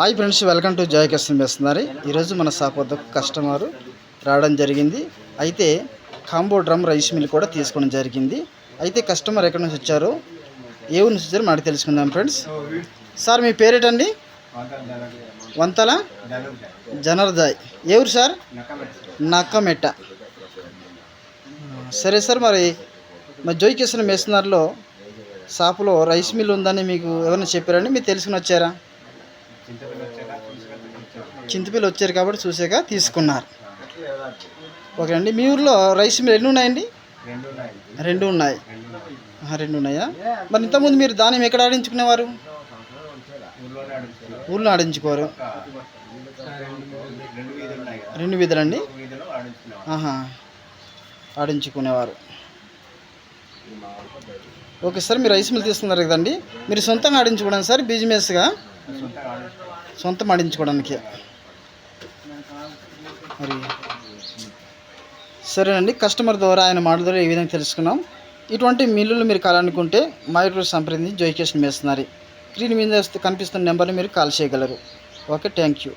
Hi friends welcome to joy custom వేస్తున్నారు ఈరోజు మన షాప్ వద్దకు కస్టమర్ రావడం జరిగింది. అయితే కాంబో డ్రమ్ రైస్ మిల్ కూడా తీసుకోవడం జరిగింది. అయితే కస్టమర్ ఎక్కడి నుంచి వచ్చారు? ఏ ఊరి నుంచి వచ్చారు? మనకు తెలుసుకుందాం ఫ్రెండ్స్. సార్ మీ పేరేటండి? వంతల జనర్దాయ్. ఏ ఊరు సార్? నక్కమెట్ట. సరే సార్ మరి మరి జోయ్ కిషన్ మేసనార్లో షాపులో రైస్ మిల్ ఉందని మీకు ఎవరైనా చెప్పారండి? మీరు తెలుసుకుని వచ్చారా? చింతపిల్లి వచ్చారు కాబట్టి చూసాక తీసుకున్నారు. ఓకే అండి మీ ఊర్లో రైస్ మిల్ ఎన్ని ఉన్నాయండి? రెండు ఉన్నాయి. రెండు ఉన్నాయా? మరి ఇంతకుముందు మీరు ధాన్యం ఎక్కడ ఆడించుకునేవారు? ఊళ్ళో ఆడించుకోరు. రెండు వీధులండి ఆహా ఆడించుకునేవారు. ఓకే సార్ మీరు రైస్ మిల్ తీసుకున్నారు కదండి. మీరు సొంతంగా ఆడించుకోవడం సార్ బిజినెస్గా? సొంతం అడించుకోవడానికి మరి సరేనండి కస్టమర్ ద్వారా ఆయన మాటల ద్వారా ఈ విధంగా తెలుసుకున్నాం. ఇటువంటి మిల్లులు మీరు కావాలనుకుంటే మా సంప్రదించి జోయికేషన్ మేస్తున్నారు. స్క్రీన్ మీద కనిపిస్తున్న నెంబర్ని మీరు కాల్ చేయగలరు. Okay thank you.